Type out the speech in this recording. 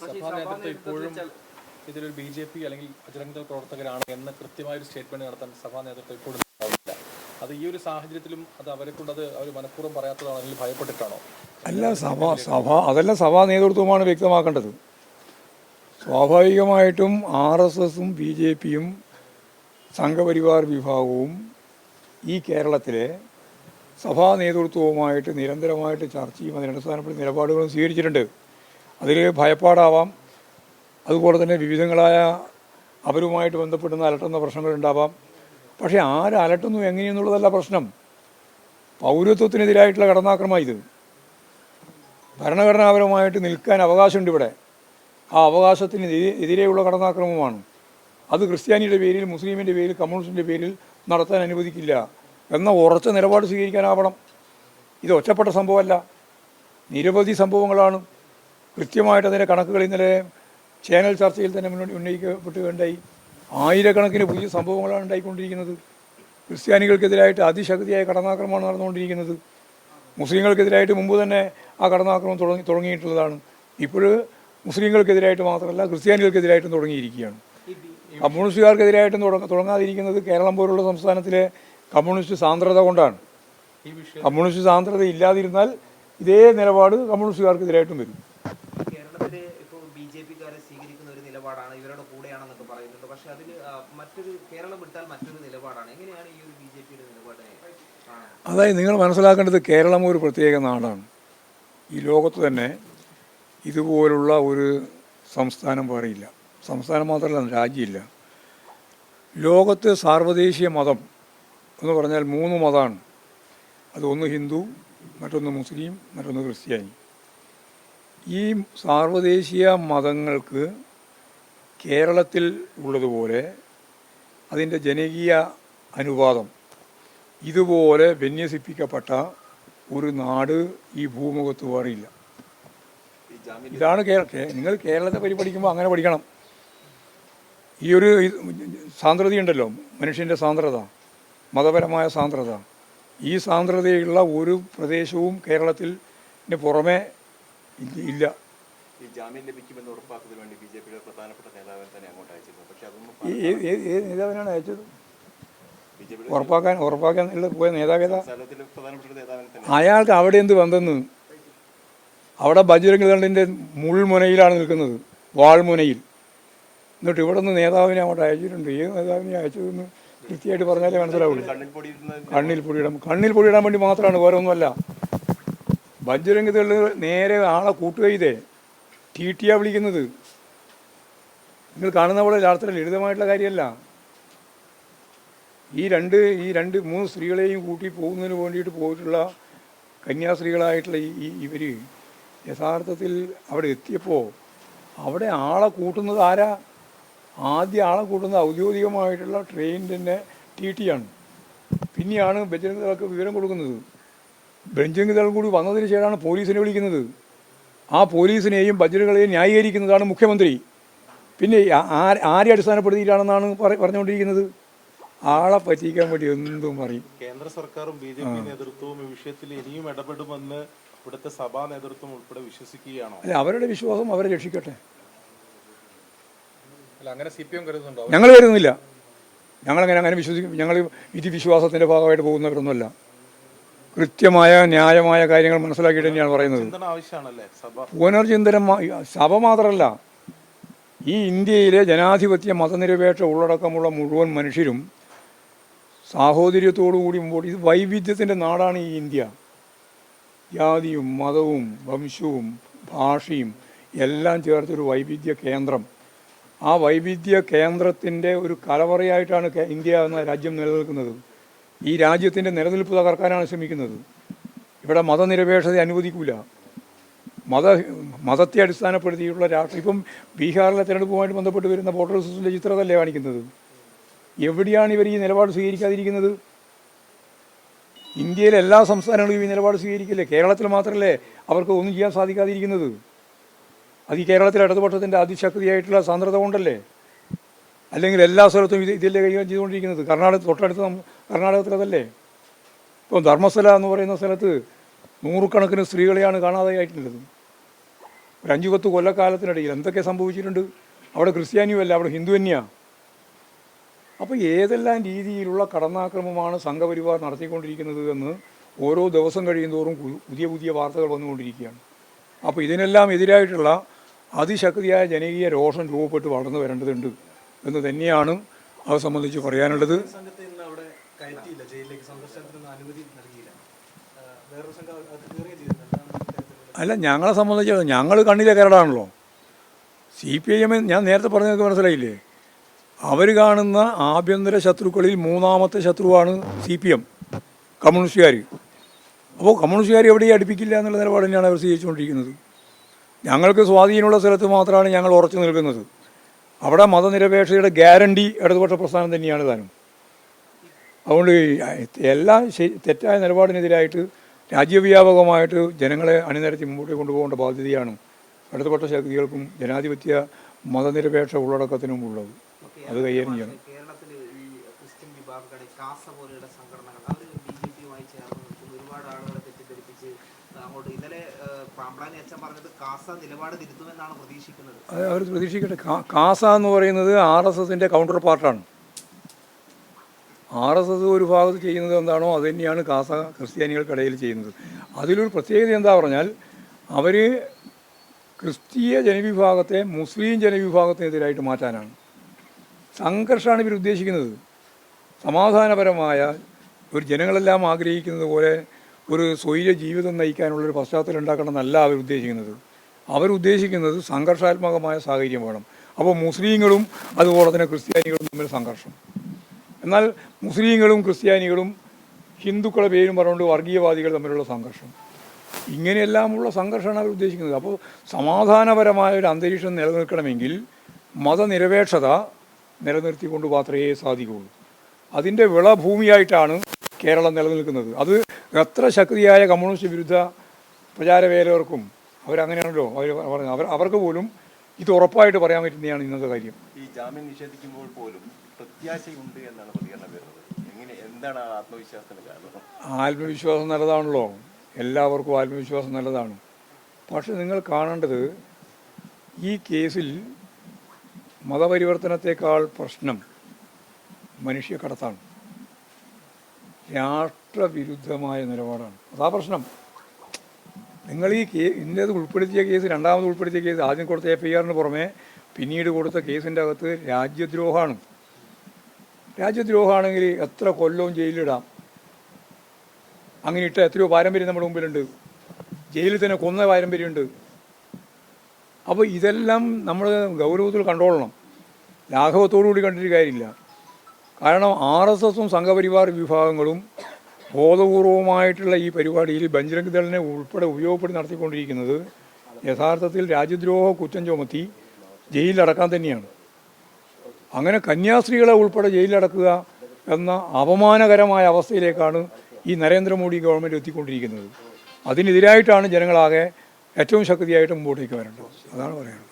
സഭാ നേതൃത്വം ഇപ്പോഴും ഇതിലൊരു ബി ജെ പി അല്ലെങ്കിൽ ബജരംഗ പ്രവർത്തകരാണ് എന്ന കൃത്യമായ ഒരു സ്റ്റേറ്റ്മെന്റ് നടത്താൻ സഭാ നേതൃത്വം ഇപ്പോഴും ഉണ്ടാവില്ല. അത് ഈ ഒരു സാഹചര്യത്തിലും അത് അവരെ കൊണ്ട് അത് അവർ മനഃപൂർവം പറയാത്തതാണോ അല്ലെങ്കിൽ ഭയപ്പെട്ടിട്ടാണോ? അല്ല സഭ സഭ അതല്ല സഭാ നേതൃത്വമാണ് വ്യക്തമാക്കേണ്ടത്. സ്വാഭാവികമായിട്ടും ആർ എസ് എസും ബി ജെ പിയും സംഘപരിവാർ വിഭാഗവും ഈ കേരളത്തിലെ സഭാ നേതൃത്വവുമായിട്ട് നിരന്തരമായിട്ട് ചർച്ചയും അതിനടിസ്ഥാനപ്പെടുത്തി നിലപാടുകളും സ്വീകരിച്ചിട്ടുണ്ട്. അതിൽ ഭയപ്പാടാവാം. അതുപോലെ തന്നെ വിവിധങ്ങളായ അവരുമായിട്ട് ബന്ധപ്പെടുന്ന അലട്ടുന്ന പ്രശ്നങ്ങളുണ്ടാവാം. പക്ഷേ ആര് അലട്ടുന്നു എങ്ങനെയെന്നുള്ളതല്ല പ്രശ്നം. പൗരത്വത്തിനെതിരായിട്ടുള്ള കടന്നാക്രമമാണ് ഇത്. ഭരണഘടനാപരമായിട്ട് നിൽക്കാൻ അവകാശമുണ്ട് ഇവിടെ. ആ അവകാശത്തിന് എതി- എതിരെയുള്ള കടന്നാക്രമമാണ്. അത് ക്രിസ്ത്യാനിയുടെ പേരിൽ മുസ്ലിമിന്റെ പേരിൽ കമ്മ്യൂണിസ്റ്റിന്റെ പേരിൽ നടത്താൻ അനുവദിക്കില്ല എന്ന ഉറച്ച നിലപാട് സ്വീകരിക്കാനാവണം ഇത് ഒറ്റപ്പെട്ട സംഭവമല്ല. നിരവധി സംഭവങ്ങളാണ് കൃത്യമായിട്ട് അതിന്റെ കണക്കുകൾ ഇന്നലെ ചാനൽ ചർച്ചയിൽ തന്നെ മുന്നോട്ട് ഉന്നയിക്കപ്പെട്ടുകയുണ്ടായി ആയിരക്കണക്കിന് പുതിയ സംഭവങ്ങളാണ് ഉണ്ടായിക്കൊണ്ടിരിക്കുന്നത്. ക്രിസ്ത്യാനികൾക്കെതിരായിട്ട് അതിശക്തിയായ കടന്നാക്രമമാണ് നടന്നുകൊണ്ടിരിക്കുന്നത്. മുസ്ലിങ്ങൾക്കെതിരായിട്ട് മുമ്പ് തന്നെ ആ കടന്നാക്രമം തുടങ്ങി തുടങ്ങിയിട്ടുള്ളതാണ്. ഇപ്പോൾ മുസ്ലിങ്ങൾക്കെതിരായിട്ട് മാത്രമല്ല ക്രിസ്ത്യാനികൾക്കെതിരായിട്ടും തുടങ്ങിയിരിക്കുകയാണ്. കമ്മ്യൂണിസ്റ്റുകാർക്കെതിരായിട്ടും തുടങ്ങ തുടങ്ങാതിരിക്കുന്നത് കേരളം പോലുള്ള സംസ്ഥാനത്തിലെ കമ്മ്യൂണിസ്റ്റ് സാന്ദ്രത കൊണ്ടാണ്. കമ്മ്യൂണിസ്റ്റ് സാന്ദ്രത ഇല്ലാതിരുന്നാൽ ഇതേ നിലപാട് കമ്മ്യൂണിസ്റ്റുകാർക്കെതിരായിട്ടും വരും കേരളത്തിൽ ഇപ്പോൾ ബി ജെ പിക്കാരെ സ്വീകരിക്കുന്ന ഒരു നിലപാടാണ് ഇവരുടെ കൂടെയാണെന്നൊക്കെ പറയുന്നുണ്ട് പക്ഷെ അതിൽ മറ്റൊരു കേരളം വിട്ടാൽ മറ്റൊരു നിലപാടാണ്. എങ്ങനെയാണ് ഈ ഒരു ബി ജെ പിയുടെ അതായത് നിങ്ങൾ മനസ്സിലാക്കേണ്ടത് കേരളം ഒരു പ്രത്യേക നാടാണ്. ഈ ലോകത്ത് തന്നെ ഇതുപോലുള്ള ഒരു സംസ്ഥാനം വേറെയില്ല. സംസ്ഥാനം മാത്രമല്ല രാജ്യമില്ല. ലോകത്ത് സാർവദേശീയ മതം എന്ന് പറഞ്ഞാൽ മൂന്ന് മതമാണ്. അതൊന്ന് ഹിന്ദു മറ്റൊന്ന് മുസ്ലിം മറ്റൊന്ന് ക്രിസ്ത്യാനി. ഈ സാർവദേശീയ മതങ്ങൾക്ക് കേരളത്തിൽ ഉള്ളതുപോലെ അതിന്റെ ജനകീയ അനുവാദം ഇതുപോലെ വിന്യസിപ്പിക്കപ്പെട്ട ഒരു നാട് ഈ ഭൂമുഖത്ത് വേറെയില്ല. ഇതാണ് കേരള നിങ്ങൾ കേരളത്തെ പറ്റി പഠിക്കുമ്പോൾ അങ്ങനെ പഠിക്കണം. ഈ ഒരു സാന്ദ്രതയുണ്ടല്ലോ മനുഷ്യന്റെ സാന്ദ്രത മതപരമായ സാന്ദ്രത. ഈ സാന്ദ്രതയുള്ള ഒരു പ്രദേശവും കേരളത്തിൽ പുറമെ ഇല്ല. ഈ ജാമ്യം ലഭിക്കുമെന്ന് ഉറപ്പാക്കുന്നതിന് വേണ്ടി ബി ജെ പിയുടെ പ്രധാനപ്പെട്ട നേതാവിനെ തന്നെ അങ്ങോട്ട് അയച്ചിരുന്നു. പക്ഷെ അതൊന്നും ഏത് ഏത് നേതാവിനാണ് അയച്ചത്? ഉറപ്പാക്കാൻ ഉറപ്പാക്കാൻ പോയ നേതാവേതാ അയാൾക്ക് അവിടെ എന്ത് വന്നെന്ന്? അവിടെ ബജരംഗ് ദളിന്റെ മുൾമുനയിലാണ് നിൽക്കുന്നത് വാൾമുനയിൽ. എന്നിട്ട് ഇവിടെ നിന്ന് നേതാവിനെ അങ്ങോട്ട് അയച്ചിട്ടുണ്ട്. ഏത് നേതാവിനെ അയച്ചതെന്ന് കൃത്യമായിട്ട് പറഞ്ഞാലേ മനസ്സിലാവുള്ളൂ. കണ്ണിൽ പൊടിയിടാൻ കണ്ണിൽ പൊടിയിടാൻ വേണ്ടി മാത്രമാണ് വേറെ ഒന്നുമല്ല ബജരംഗ് ദൾ നേരെ ആളെ കൂട്ടുകയിതേ ടീട്ടിയാ വിളിക്കുന്നത്. നിങ്ങൾ കാണുന്ന പോലെ യാത്ര ലളിതമായിട്ടുള്ള കാര്യമല്ല. ഈ രണ്ട് ഈ രണ്ട് മൂന്ന് സ്ത്രീകളെയും കൂട്ടി പോകുന്നതിന് വേണ്ടിയിട്ട് പോയിട്ടുള്ള കന്യാസ്ത്രീകളായിട്ടുള്ള ഈ ഈ ഇവർ യഥാർത്ഥത്തിൽ അവിടെ എത്തിയപ്പോൾ അവിടെ ആളെ കൂട്ടുന്നത് ആരാ? ആദ്യം ആളെ കൂട്ടുന്നത് ഔദ്യോഗികമായിട്ടുള്ള ട്രെയിനിന്റെ ടി ടി ആണ്. പിന്നെയാണ് ബജരംഗ് ദളക്ക് വിവരം കൊടുക്കുന്നത്. ബജരംഗ് ദൾ കൂടി വന്നതിന് ശേഷമാണ് പോലീസിനെ വിളിക്കുന്നത്. ആ പോലീസിനെയും ബജറ്റുകളെയും ന്യായീകരിക്കുന്നതാണ് മുഖ്യമന്ത്രി. പിന്നെ ആരെ അടിസ്ഥാനപ്പെടുത്തിയിട്ടാണെന്നാണ് പറ- പറഞ്ഞുകൊണ്ടിരിക്കുന്നത്? ആളെ പറ്റിക്കാൻ വേണ്ടി എന്തും പറയും. കേന്ദ്ര സർക്കാരും ബി ജെ പി നേതൃത്വവും ഈ വിഷയത്തിൽ ഇനിയും ഇടപെടുമെന്ന് ഇവിടുത്തെ സഭാ നേതൃത്വം ഉൾപ്പെടെ വിശ്വസിക്കുകയാണോ? അല്ല അവരുടെ വിശ്വാസം അവരെ രക്ഷിക്കട്ടെ. അല്ല അങ്ങനെ സി പി എം കരുതുന്നുണ്ടോ? ഞങ്ങൾ കരുതുന്നില്ല. ഞങ്ങളങ്ങനെ അങ്ങനെ വിശ്വസിക്കും ഞങ്ങൾ വിധി വിശ്വാസത്തിന്റെ ഭാഗമായിട്ട് പോകുന്നവരൊന്നുമല്ല കൃത്യമായ ന്യായമായ കാര്യങ്ങൾ മനസ്സിലാക്കിയിട്ട് തന്നെയാണ് പറയുന്നത്. പുനർചിന്തനം സഭ മാത്രമല്ല ഈ ഇന്ത്യയിലെ ജനാധിപത്യ മതനിരപേക്ഷ ഉള്ളടക്കമുള്ള മുഴുവൻ മനുഷ്യരും സാഹോദര്യത്തോടു കൂടി മുമ്പോട്ട് ഇത് വൈവിധ്യത്തിന്റെ നാടാണ് ഈ ഇന്ത്യ. ജാതിയും മതവും വംശവും ഭാഷയും എല്ലാം ചേർത്തൊരു വൈവിധ്യ കേന്ദ്രം. ആ വൈവിധ്യ കേന്ദ്രത്തിന്റെ ഒരു കലവറയായിട്ടാണ് ഇന്ത്യ എന്ന രാജ്യം നിലനിൽക്കുന്നത്. ഈ രാജ്യത്തിന്റെ നിലനിൽപ്പ് തകർക്കാനാണ് ശ്രമിക്കുന്നത്. ഇവിടെ മതനിരപേക്ഷത അനുവദിക്കില്ല മത മതത്തെ അടിസ്ഥാനപ്പെടുത്തിയിട്ടുള്ള രാഷ്ട്രീയം ഇപ്പം ബീഹാറിലെ തെരഞ്ഞെടുപ്പുമായിട്ട് ബന്ധപ്പെട്ട് വരുന്ന വോട്ടർ ലിസ്റ്റിലെ ചിത്രമല്ലേ കാണിക്കുന്നത്? എവിടെയാണ് ഇവർ ഈ നിലപാട് സ്വീകരിക്കാതിരിക്കുന്നത്? ഇന്ത്യയിലെ എല്ലാ സംസ്ഥാനങ്ങളും ഈ നിലപാട് സ്വീകരിക്കില്ലേ? കേരളത്തിൽ മാത്രമല്ലേ അവർക്ക് ഒന്നും ചെയ്യാൻ സാധിക്കാതിരിക്കുന്നത്? അത് ഈ കേരളത്തിലെ ഇടതുപക്ഷത്തിന്റെ അതിശക്തിയായിട്ടുള്ള സാന്ദ്രത കൊണ്ടല്ലേ? അല്ലെങ്കിൽ എല്ലാ സ്ഥലത്തും ഇത് ഇതില്ലേ കൈകാര്യം ചെയ്തുകൊണ്ടിരിക്കുന്നത്. കർണാടക തൊട്ടടുത്ത് കർണാടകത്തിലതല്ലേ ഇപ്പോൾ ധർമ്മസ്ഥല എന്ന് പറയുന്ന സ്ഥലത്ത് നൂറുകണക്കിന് സ്ത്രീകളെയാണ് കാണാതെയായിട്ടുള്ളത് ഒരു അഞ്ചു പത്ത് കൊല്ലക്കാലത്തിനിടയിൽ എന്തൊക്കെ സംഭവിച്ചിട്ടുണ്ട്? അവിടെ ക്രിസ്ത്യാനിയുമല്ല അവിടെ ഹിന്ദു തന്നെയാണ് അപ്പോൾ ഏതെല്ലാം രീതിയിലുള്ള കടന്നാക്രമമാണ് സംഘപരിവാർ നടത്തിക്കൊണ്ടിരിക്കുന്നത് എന്ന് ഓരോ ദിവസം കഴിയുന്തോറും പു- പുതിയ പുതിയ വാർത്തകൾ വന്നുകൊണ്ടിരിക്കുകയാണ്. അപ്പോൾ ഇതിനെല്ലാം എതിരായിട്ടുള്ള അതിശക്തിയായ ജനകീയ രോഷം രൂപപ്പെട്ട് വളർന്നു വരേണ്ടതുണ്ട്. എന്ന് തന്നെയാണ് അത് സംബന്ധിച്ച് പറയാനുള്ളത്. അല്ല ഞങ്ങളെ സംബന്ധിച്ച് ഞങ്ങൾ കണ്ണിലെ കരടാണല്ലോ. സി പി ഐ എം ഞാൻ നേരത്തെ പറഞ്ഞതൊക്കെ മനസ്സിലായില്ലേ? അവർ കാണുന്ന ആഭ്യന്തര ശത്രുക്കളിൽ മൂന്നാമത്തെ ശത്രുവാണ് സി പി എം കമ്മ്യൂണിസ്റ്റുകാർ അപ്പോൾ കമ്മ്യൂണിസ്റ്റുകാർ എവിടെയും അടുപ്പിക്കില്ല എന്നുള്ള നിലപാട് തന്നെയാണ് അവർ സ്വീകരിച്ചുകൊണ്ടിരിക്കുന്നത്. ഞങ്ങൾക്ക് സ്വാധീനമുള്ള സ്ഥലത്ത് മാത്രമാണ് ഞങ്ങൾ ഉറച്ചു നിൽക്കുന്നത്. അവിടെ മതനിരപേക്ഷതയുടെ ഗ്യാരണ്ടി ഇടതുപക്ഷ പ്രസ്ഥാനം തന്നെയാണ് താനും. അതുകൊണ്ട് എല്ലാ തെറ്റായ നിലപാടിനെതിരായിട്ട് രാജ്യവ്യാപകമായിട്ട് ജനങ്ങളെ അണിനിരത്തി മുമ്പോട്ട് കൊണ്ടുപോകേണ്ട ബാധ്യതയാണ് ഇടതുപക്ഷ ശക്തികൾക്കും ജനാധിപത്യ മതനിരപേക്ഷ ഉള്ളടക്കത്തിനും ഉള്ളത് അത് കൈകാര്യം ചെയ്യണം. കാസ പോലെയുള്ള സംഘടനകൾ. അവർ ബി ജെ പിയുമായി ചേർന്ന് നിൽക്കുന്നു. ഒരുപാട് ആളുകളെ തെറ്റിദ്ധരിപ്പിച്ച് അങ്ങോട്ട് ഇന്നലെ പാമ്പ്രാനി അച്ഛൻ പറഞ്ഞത് കാസ നിലപാട് തിരുത്തുമെന്നാണ് പ്രതീക്ഷിക്കുന്നത്. അവർ പ്രതീക്ഷിക്കട്ടെ. കാസ എന്ന് പറയുന്നത് ആർ എസ് എസിന്റെ കൗണ്ടർ പാർട്ടാണ് ആർ എസ് എസ് ഒരു ഭാഗത്ത് ചെയ്യുന്നത് എന്താണോ അത് തന്നെയാണ് കാസ ക്രിസ്ത്യാനികൾക്കിടയിൽ ചെയ്യുന്നത്. അതിലൊരു പ്രത്യേകത എന്താ പറഞ്ഞാൽ അവർ ക്രിസ്തീയ ജനവിഭാഗത്തെ മുസ്ലിം ജനവിഭാഗത്തിനെതിരായിട്ട് മാറ്റാനാണ്. സംഘർഷമാണ് ഇവർ ഉദ്ദേശിക്കുന്നത്. സമാധാനപരമായ ഒരു ജനങ്ങളെല്ലാം ആഗ്രഹിക്കുന്നത് പോലെ ഒരു സ്വൈര്യ ജീവിതം നയിക്കാനുള്ളൊരു പശ്ചാത്തലം ഉണ്ടാക്കണം എന്നല്ല അവർ ഉദ്ദേശിക്കുന്നത്. അവരുദ്ദേശിക്കുന്നത് സംഘർഷാത്മകമായ സാഹചര്യം വേണം. അപ്പോൾ മുസ്ലിങ്ങളും അതുപോലെ തന്നെ ക്രിസ്ത്യാനികളും തമ്മിൽ സംഘർഷം. എന്നാൽ മുസ്ലിങ്ങളും ക്രിസ്ത്യാനികളും ഹിന്ദുക്കളെ പേരും പറഞ്ഞുകൊണ്ട് വർഗീയവാദികൾ തമ്മിലുള്ള സംഘർഷം. ഇങ്ങനെയെല്ലാമുള്ള സംഘർഷമാണ് അവർ ഉദ്ദേശിക്കുന്നത്. അപ്പോൾ സമാധാനപരമായ ഒരു അന്തരീക്ഷം നിലനിൽക്കണമെങ്കിൽ മതനിരപേക്ഷത നിലനിർത്തിക്കൊണ്ട് മാത്രമേ സാധിക്കുകയുള്ളൂ. അതിന്റെ വിളഭൂമിയായിട്ടാണ് കേരളം നിലനിൽക്കുന്നത്. അത് എത്ര ശക്തിയായ കമ്മ്യൂണിസ്റ്റ് വിരുദ്ധ പ്രചാരവേലവർക്കും അവരങ്ങനെയാണല്ലോ അവർ പറഞ്ഞത്. അവർ അവർക്ക് പോലും ഇത് ഉറപ്പായിട്ട് പറയാൻ പറ്റുന്നതാണ് ഇന്നത്തെ കാര്യം. ഈ ജാമ്യം നിഷേധിക്കുമ്പോൾ പോലും പ്രത്യാശയുണ്ട് എന്നാണ് പ്രതികരണം വരുന്നത്. എങ്ങനെ എന്താണ് ആത്മവിശ്വാസത്തിന് കാരണം? ആത്മവിശ്വാസം നല്ലതാണല്ലോ. എല്ലാവർക്കും ആത്മവിശ്വാസം നല്ലതാണ്. പക്ഷെ നിങ്ങൾ കാണേണ്ടത് ഈ കേസിൽ മതപരിവർത്തനത്തെക്കാൾ പ്രശ്നം മനുഷ്യക്കടത്താണ്. രാഷ്ട്രവിരുദ്ധമായ നിലപാടാണ്. അതാ പ്രശ്നം. നിങ്ങൾ ഈ കേ ഇന്നത് ഉൾപ്പെടുത്തിയ കേസ് രണ്ടാമത് ഉൾപ്പെടുത്തിയ കേസ് ആദ്യം കൊടുത്ത എഫ് ഐ ആറിന് പുറമെ പിന്നീട് കൊടുത്ത കേസിന്റെ അകത്ത് രാജ്യദ്രോഹമാണ്. രാജ്യദ്രോഹമാണെങ്കിൽ എത്ര കൊല്ലവും ജയിലിലിടാം. അങ്ങനെ ഇട്ട എത്രയോ പാരമ്പര്യം നമ്മുടെ മുമ്പിലുണ്ട്. ജയിലിൽ തന്നെ കൊന്ന പാരമ്പര്യമുണ്ട്. അപ്പോൾ ഇതെല്ലാം നമ്മൾ ഗൗരവത്തിൽ കണ്ടോളണം. ലാഘവത്തോടു കൂടി കണ്ടിട്ട് കാര്യമില്ല. കാരണം ആർ എസ് എസും സംഘപരിവാർ വിഭാഗങ്ങളും ബോധപൂർവമായിട്ടുള്ള ഈ പരിപാടിയിൽ ബജ്രംഗ് ദളിനെ ഉൾപ്പെടെ ഉപയോഗപ്പെടുത്തി നടത്തിക്കൊണ്ടിരിക്കുന്നത് യഥാർത്ഥത്തിൽ രാജ്യദ്രോഹ കുറ്റം ചുമത്തി ജയിലിലടക്കാൻ തന്നെയാണ്. അങ്ങനെ കന്യാസ്ത്രീകളെ ഉൾപ്പെടെ ജയിലിലടക്കുക എന്ന അപമാനകരമായ അവസ്ഥയിലേക്കാണ് ഈ നരേന്ദ്രമോദി ഗവൺമെന്റ് എത്തിക്കൊണ്ടിരിക്കുന്നത്. അതിനെതിരായിട്ടാണ് ജനങ്ങളാകെ ഏറ്റവും ശക്തിയായിട്ട് മുമ്പോട്ടേക്ക് വരേണ്ടത്. അതാണ് പറയുന്നത്.